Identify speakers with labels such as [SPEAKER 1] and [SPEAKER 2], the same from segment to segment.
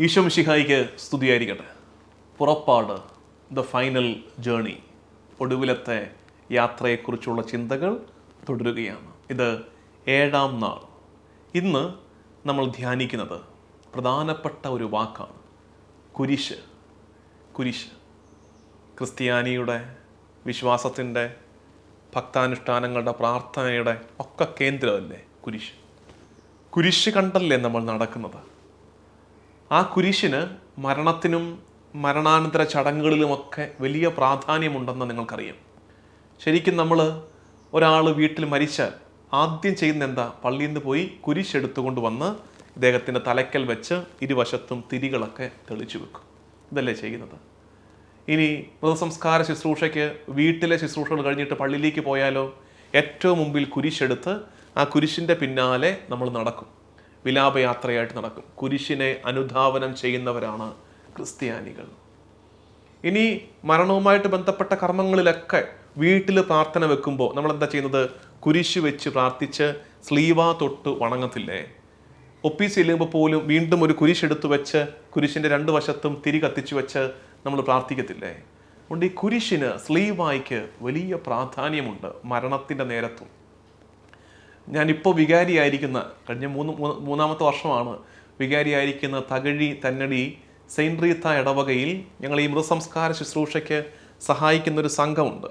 [SPEAKER 1] ഈശോ മിശിഹായിക്ക് സ്തുതിയായിരിക്കട്ടെ. പുറപ്പാട് ദ ഫൈനൽ ജേണി ഒടുവിലത്തെ യാത്രയെക്കുറിച്ചുള്ള ചിന്തകൾ തുടരുകയാണ്. ഇത് ഏഴാം നാൾ. ഇന്ന് നമ്മൾ ധ്യാനിക്കുന്നത് പ്രധാനപ്പെട്ട ഒരു വാക്കാണ് കുരിശ്. കുരിശ്. ക്രിസ്ത്യാനിയുടെ വിശ്വാസത്തിന്റെ ഭക്താനുഷ്ഠാനങ്ങളുടെ പ്രാർത്ഥനയുടെ ഒക്കെ കേന്ദ്രമല്ലേ കുരിശ്? കുരിശ് കണ്ടല്ലേ നമ്മൾ നടക്കുന്നത്? ആ കുരിശിന് മരണത്തിനും മരണാനന്തര ചടങ്ങുകളിലുമൊക്കെ വലിയ പ്രാധാന്യമുണ്ടെന്ന് നിങ്ങൾക്കറിയാം. ശരിക്കും നമ്മൾ ഒരാൾ വീട്ടിൽ മരിച്ചാൽ ആദ്യം ചെയ്യുന്ന എന്താ പള്ളിയിൽ നിന്ന് പോയി കുരിശെടുത്തുകൊണ്ട് വന്ന് ഇദ്ദേഹത്തിന്റെ തലയ്ക്കൽ വെച്ച് ഇരുവശത്തും തിരികളൊക്കെ തെളിച്ചു വെക്കും. ഇതല്ലേ ചെയ്യുന്നത്. ഇനി മൃതസംസ്കാര ശുശ്രൂഷയ്ക്ക് വീട്ടിലെ ശുശ്രൂഷകൾ കഴിഞ്ഞിട്ട് പള്ളിയിലേക്ക് പോയാലോ? ഏറ്റവും മുമ്പിൽ കുരിശെടുത്ത് ആ കുരിശിന്റെ പിന്നാലെ നമ്മൾ നടക്കും. വിലാപയാത്രയായിട്ട് നടക്കും. കുരിശിനെ അനുധാവനം ചെയ്യുന്നവരാണ് ക്രിസ്ത്യാനികൾ. ഇനി മരണവുമായിട്ട് ബന്ധപ്പെട്ട കർമ്മങ്ങളിലൊക്കെ വീട്ടിൽ പ്രാർത്ഥന വെക്കുമ്പോൾ നമ്മൾ എന്താ ചെയ്യുന്നത്? കുരിശ് വെച്ച് പ്രാർത്ഥിച്ച് സ്ലീവ തൊട്ട് വണങ്ങത്തില്ലേ? ഒപ്പീസ് ചെല്ലുമ്പോൾ പോലും വീണ്ടും ഒരു കുരിശെടുത്ത് വെച്ച് കുരിശിന്റെ രണ്ട് വശത്തും തിരി കത്തിച്ചു വെച്ച് നമ്മൾ പ്രാർത്ഥിക്കത്തില്ലേ? അതുകൊണ്ട് ഈ കുരിശിന് സ്ലീവായിക്ക് വലിയ പ്രാധാന്യമുണ്ട് മരണത്തിന്റെ നേരത്തും. ഞാനിപ്പോൾ വികാരിയായിരിക്കുന്ന കഴിഞ്ഞ മൂന്ന് മൂന്ന് മൂന്നാമത്തെ വർഷമാണ് വികാരിയായിരിക്കുന്ന തകഴി തന്നടി സെയിന്റ് റീത്ത ഇടവകയിൽ ഞങ്ങൾ ഈ മൃതസംസ്കാര ശുശ്രൂഷയ്ക്ക് സഹായിക്കുന്ന ഒരു സംഘമുണ്ട്.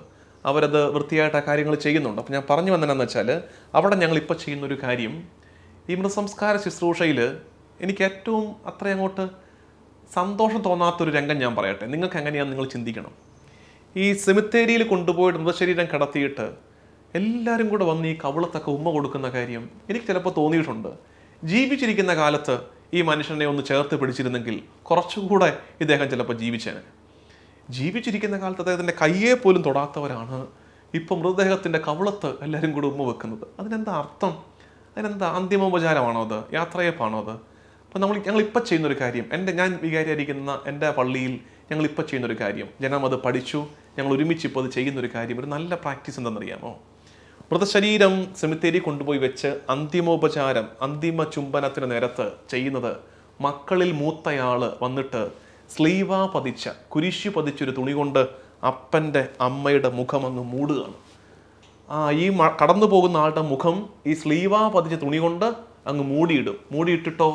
[SPEAKER 1] അവരത് വൃത്തിയായിട്ട് ആ കാര്യങ്ങൾ ചെയ്യുന്നുണ്ട്. അപ്പോൾ ഞാൻ പറഞ്ഞു വന്നതെന്ന് വെച്ചാൽ അവിടെ ഞങ്ങൾ ഇപ്പോൾ ചെയ്യുന്ന ഒരു കാര്യം ഈ മൃതസംസ്കാര ശുശ്രൂഷയിൽ എനിക്ക് ഏറ്റവും അത്ര അങ്ങോട്ട് സന്തോഷം തോന്നാത്തൊരു രംഗം ഞാൻ പറയട്ടെ. നിങ്ങൾക്ക് എങ്ങനെയാണെന്ന് നിങ്ങൾ ചിന്തിക്കണം. ഈ സെമിത്തേരിയിൽ കൊണ്ടുപോയിട്ട് മൃതശരീരം കടത്തിയിട്ട് എല്ലാവരും കൂടെ വന്ന് ഈ കവിളത്തൊക്കെ ഉമ്മ കൊടുക്കുന്ന കാര്യം എനിക്ക് ചിലപ്പോൾ തോന്നിയിട്ടുണ്ട്. ജീവിച്ചിരിക്കുന്ന കാലത്ത് ഈ മനുഷ്യനെ ഒന്ന് ചേർത്ത് പിടിച്ചിരുന്നെങ്കിൽ കുറച്ചുകൂടെ ഇദ്ദേഹം ചിലപ്പോൾ ജീവിച്ചേനെ. ജീവിച്ചിരിക്കുന്ന കാലത്ത് അദ്ദേഹത്തിന്റെ കയ്യെ പോലും തൊടാത്തവരാണ് ഇപ്പം മൃതദേഹത്തിന്റെ കവളത്ത് എല്ലാവരും കൂടെ ഉമ്മ വെക്കുന്നത്. അതിനെന്താ അർത്ഥം? അതിനെന്താ അന്തിമോപചാരമാണോ അത്? യാത്രയപ്പാണോ അത്? അപ്പം നമ്മൾ ഞങ്ങൾ ഇപ്പം ചെയ്യുന്നൊരു കാര്യം എന്റെ ഞാൻ വികാരിയായിരിക്കുന്ന എന്റെ പള്ളിയിൽ ഞങ്ങൾ ഇപ്പം ചെയ്യുന്നൊരു കാര്യം ജനം അത് പഠിച്ചു ഞങ്ങൾ ഒരുമിച്ച് ഇപ്പോൾ അത് ചെയ്യുന്നൊരു കാര്യം ഒരു നല്ല പ്രാക്ടീസ് എന്താണെന്നറിയാമോ മൃതശരീരം സെമിത്തേരി കൊണ്ടുപോയി വെച്ച് അന്തിമോപചാരം അന്തിമ ചുംബനത്തിന് നേരത്ത് ചെയ്യുന്നത് മക്കളിൽ മൂത്തയാൾ വന്നിട്ട് സ്ലീവ പതിച്ച കുരിശു പതിച്ചൊരു തുണി കൊണ്ട് അപ്പന്റെ അമ്മയുടെ മുഖം അങ്ങ് മൂടുകയാണ്. ആ ഈ കടന്നു പോകുന്ന ആളുടെ മുഖം ഈ സ്ലീവ പതിച്ച തുണി കൊണ്ട് അങ്ങ് മൂടിയിടും. മൂടിയിട്ടിട്ടോ?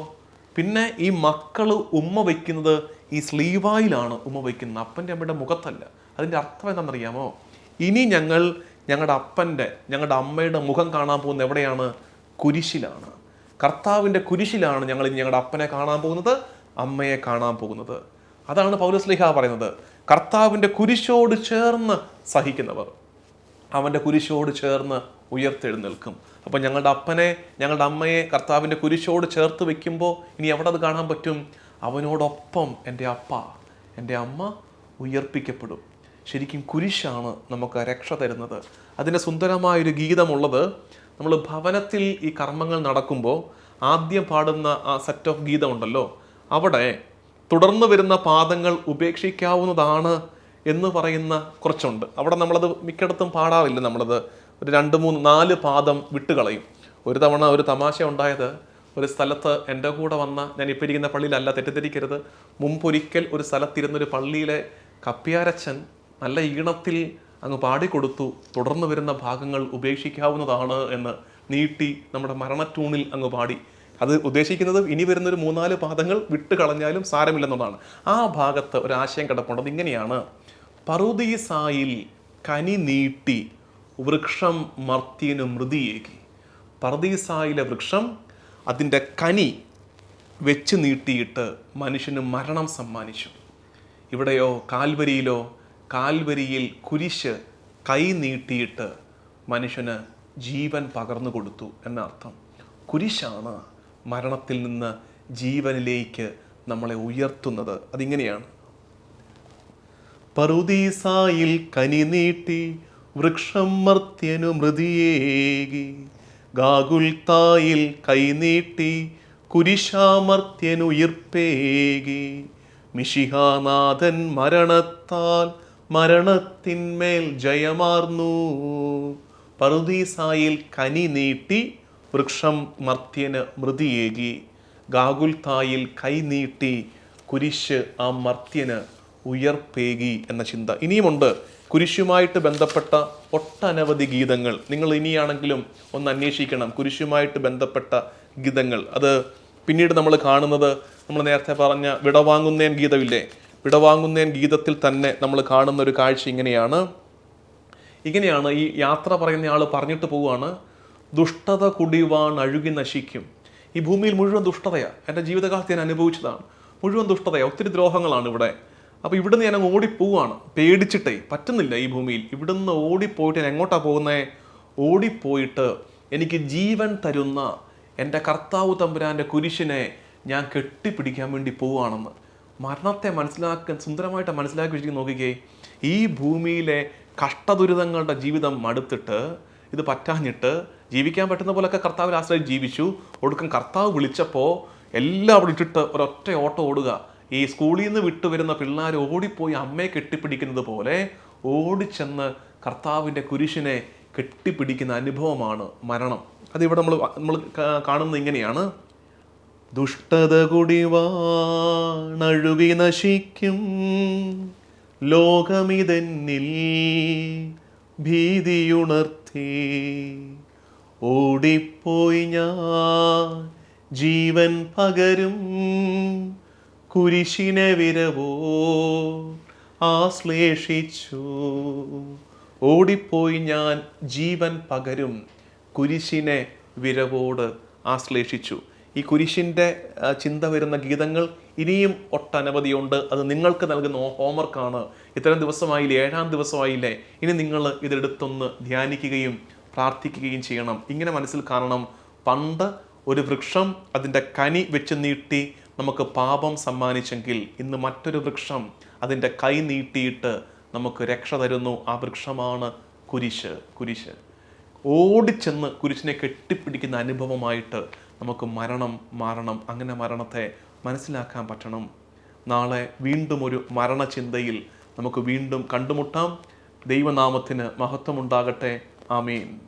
[SPEAKER 1] പിന്നെ ഈ മക്കൾ ഉമ്മ വയ്ക്കുന്നത് ഈ സ്ലീവായിലാണ് ഉമ്മ വയ്ക്കുന്നത്. അപ്പന്റെ അമ്മയുടെ മുഖത്തല്ല. അതിന്റെ അർത്ഥം എന്താണെന്നറിയാമോ? ഇനി ഞങ്ങൾ ഞങ്ങളുടെ അപ്പന്റെ ഞങ്ങളുടെ അമ്മയുടെ മുഖം കാണാൻ പോകുന്നത് എവിടെയാണ്? കുരിശിലാണ്. കർത്താവിന്റെ കുരിശിലാണ് ഞങ്ങൾ ഇനി ഞങ്ങളുടെ അപ്പനെ കാണാൻ പോകുന്നത് അമ്മയെ കാണാൻ പോകുന്നത്. അതാണ് പൗലസ്ലിഹ പറയുന്നത്. കർത്താവിന്റെ കുരിശോട് ചേർന്ന് സഹിക്കുന്നവർ. അവന്റെ കുരിശോട് ചേർന്ന് ഉയർത്തെഴുന്നേൽക്കും. അപ്പോൾ ഞങ്ങളുടെ അപ്പനെ ഞങ്ങളുടെ അമ്മയെ കർത്താവിന്റെ കുരിശോട് ചേർത്ത് വെക്കുമ്പോൾ ഇനി എവിടെ അത് കാണാൻ പറ്റും? അവനോടൊപ്പം എന്റെ അപ്പ എന്റെ അമ്മ ഉയർപ്പിക്കപ്പെടും. ശരിക്കും കുരിശാണ് നമുക്ക് രക്ഷ തരുന്നത്. അതിന്റെ സുന്ദരമായൊരു ഗീതമുള്ളത് നമ്മൾ ഭവനത്തിൽ ഈ കർമ്മങ്ങൾ നടക്കുമ്പോൾ ആദ്യം പാടുന്ന ആ സെറ്റ് ഓഫ് ഗീതമുണ്ടല്ലോ. അവിടെ തുടർന്ന് വരുന്ന പാദങ്ങൾ ഉപേക്ഷിക്കാവുന്നതാണ് എന്ന് പറയുന്ന കുറച്ചുണ്ട്. അവിടെ നമ്മളത് മിക്കയിടത്തും പാടാറില്ല നമ്മളത്. ഒരു രണ്ട് മൂന്ന് നാല് പാദം വിട്ടുകളയും. ഒരു തവണ ഒരു തമാശ ഉണ്ടായത് ഒരു സ്ഥലത്ത് എന്റെ കൂടെ വന്ന ഞാൻ ഇപ്പോൾ ഇരിക്കുന്ന പള്ളിയിലല്ല തെറ്റിദ്ധരിക്കരുത്. മുമ്പൊരിക്കൽ ഒരു സ്ഥലത്തിരുന്നൊരു പള്ളിയിലെ കപ്പ്യാരച്ചൻ നല്ല ഈണത്തിൽ അങ്ങ് പാടിക്കൊടുത്തു. തുടർന്ന് വരുന്ന ഭാഗങ്ങൾ ഉപേക്ഷിക്കാവുന്നതാണ് എന്ന് നീട്ടി നമ്മുടെ മരണറ്റൂണിൽ അങ്ങ് പാടി. അത് ഉദ്ദേശിക്കുന്നത് ഇനി വരുന്നൊരു മൂന്നാൽ പാദങ്ങൾ വിട്ട് കളഞ്ഞാലും സാരമില്ലെന്നുള്ളതാണ്. ആ ഭാഗത്ത് ഒരു ആശയം കിടപ്പുണ്ട്. ഇങ്ങനെയാണ് പറുദീസായിൽ കനി നീട്ടി വൃക്ഷം മർത്യനു മൃതിയേകി. പർദീസായിലെ വൃക്ഷം അതിന്റെ കനി വെച്ച് നീട്ടിയിട്ട് മനുഷ്യന് മരണം സമ്മാനിച്ചു. ഇവിടെയോ കാൽവരിയിലോ കാൽവരിയിൽ കുരിശ് കൈ നീട്ടിയിട്ട് മനുഷ്യന് ജീവൻ പകർന്നു കൊടുത്തു എന്നർത്ഥം. കുരിശാണ് മരണത്തിൽ നിന്ന് ജീവനിലേക്ക് നമ്മളെ ഉയർത്തുന്നത്. അതിങ്ങനെയാണ്. പറുദീസായിൽ കനി നീട്ടി വൃക്ഷം മർത്യനു മൃതിയേകി. ഗാകുൽത്തായിൽ കൈനീട്ടി കുരിശാമർത്യനുയിർപ്പേകി മിഷിഹാനാഥൻ മരണത്താൽ മരണത്തിന്മേൽ ജയമാർന്നു. പറുദീസായിൽ കനി നീട്ടി വൃക്ഷം മർത്യന് മൃതിയേകി. ഗാകുൽത്തായിൽ കൈ നീട്ടി കുരിശ് ആ മർത്യന് ഉയർപ്പേകി എന്ന ചിന്ത. ഇനിയുമുണ്ട്. കുരിശുമായിട്ട് ബന്ധപ്പെട്ട ഒട്ടനവധി ഗീതങ്ങൾ. നിങ്ങൾ ഇനിയാണെങ്കിലും ഒന്ന് അന്വേഷിക്കണം. കുരിശുമായിട്ട് ബന്ധപ്പെട്ട ഗീതങ്ങൾ. അത് പിന്നീട് നമ്മൾ കാണുന്നത് നമ്മൾ നേരത്തെ പറഞ്ഞ വിടവാങ്ങുന്നേൻ ഗീതമില്ലേ? വിടവാങ്ങുന്നേൻ ഗീതത്തിൽ തന്നെ നമ്മൾ കാണുന്ന ഒരു കാഴ്ച ഇങ്ങനെയാണ്. ഇങ്ങനെയാണ് ഈ യാത്ര പറയുന്ന ആൾ പറഞ്ഞിട്ട് പോവുകയാണ്. ദുഷ്ടത കുടിവാൻ അഴുകി നശിക്കും. ഈ ഭൂമിയിൽ മുഴുവൻ ദുഷ്ടതയാണ് എന്റെ ജീവിതകാലത്ത് ഞാൻ അനുഭവിച്ചതാണ്. മുഴുവൻ ദുഷ്ടതയാണ് ഒത്തിരി ദ്രോഹങ്ങളാണ് ഇവിടെ. അപ്പോൾ ഇവിടുന്ന് ഞാൻ ഓടിപ്പോവാണ് പേടിച്ചിട്ടേ പറ്റുന്നില്ല ഈ ഭൂമിയിൽ. ഇവിടുന്ന് ഓടിപ്പോയിട്ട് ഞാൻ എങ്ങോട്ടാണ് പോകുന്നത് ഓടിപ്പോയിട്ട് എനിക്ക് ജീവൻ തരുന്ന എന്റെ കർത്താവ് തമ്പുരാന്റെ കുരിശിനെ ഞാൻ കെട്ടിപ്പിടിക്കാൻ വേണ്ടി പോവുകയാണെന്ന്. മരണത്തെ മനസ്സിലാക്കാൻ സുന്ദരമായിട്ട് മനസ്സിലാക്കി വെച്ചിട്ട് നോക്കിക്കേ ഈ ഭൂമിയിലെ കഷ്ടദുരിതങ്ങളുടെ ജീവിതം മടുത്തിട്ട് ഇത് പറ്റാഞ്ഞിട്ട് ജീവിക്കാൻ പറ്റുന്ന പോലൊക്കെ കർത്താവിൽ ആശ്രയിച്ച് ജീവിച്ചു. ഒടുക്കം കർത്താവ് വിളിച്ചപ്പോൾ എല്ലാം അവിടെ ഇട്ടിട്ട് ഒരൊറ്റ ഓട്ടം ഓടുക. ഈ സ്കൂളിൽ നിന്ന് വിട്ടു വരുന്ന പിള്ളേർ ഓടിപ്പോയി അമ്മയെ കെട്ടിപ്പിടിക്കുന്നത് പോലെ ഓടിച്ചെന്ന് കർത്താവിന്റെ കുരിശിനെ കെട്ടിപ്പിടിക്കുന്ന അനുഭവമാണ് മരണം. അതിവിടെ നമ്മൾ നമ്മൾ കാണുന്നത് ഇങ്ങനെയാണ്. ദുഷ്ടത കുടിവാണഴുകി നശിക്കും. ലോകമിതെന്നിൽ ഭീതിയുണർത്തി ഓടിപ്പോയി ഞാൻ ജീവൻ പകരും. കുരിശിനെ വിരവോ ആശ്ലേഷിച്ചു. ഓടിപ്പോയി ഞാൻ ജീവൻ പകരും. കുരിശിനെ വിരവോട് ആശ്ലേഷിച്ചു. ഈ കുരിശിന്റെ ചിന്ത വരുന്ന ഗീതങ്ങൾ ഇനിയും ഒട്ടനവധിയുണ്ട്. അത് നിങ്ങൾക്ക് നൽകുന്ന ഹോംവർക്കാണ്. ഇത്തരം ദിവസമായില്ലേ ഏഴാം ദിവസമായില്ലേ? ഇനി നിങ്ങൾ ഇതെടുത്തൊന്ന് ധ്യാനിക്കുകയും പ്രാർത്ഥിക്കുകയും ചെയ്യണം. ഇങ്ങനെ മനസ്സിൽ കാണണം. പണ്ട് ഒരു വൃക്ഷം അതിന്റെ കനി വെച്ച് നീട്ടി നമുക്ക് പാപം സമ്മാനിച്ചെങ്കിൽ ഇന്ന് മറ്റൊരു വൃക്ഷം അതിന്റെ കൈ നീട്ടിയിട്ട് നമുക്ക് രക്ഷ തരുന്നു. ആ വൃക്ഷമാണ് കുരിശ്. കുരിശ്. ഓടിച്ചെന്ന് കുരിശിനെ കെട്ടിപ്പിടിക്കുന്ന അനുഭവമായിട്ട് നമുക്ക് മരണം മാറണം അങ്ങനെ മരണത്തെ മനസ്സിലാക്കാൻ പറ്റണം. നാളെ വീണ്ടും ഒരു മരണചിന്തയിൽ നമുക്ക് വീണ്ടും കണ്ടുമുട്ടാം. ദൈവനാമത്തിന് മഹത്വമുണ്ടാകട്ടെ. ആമീൻ.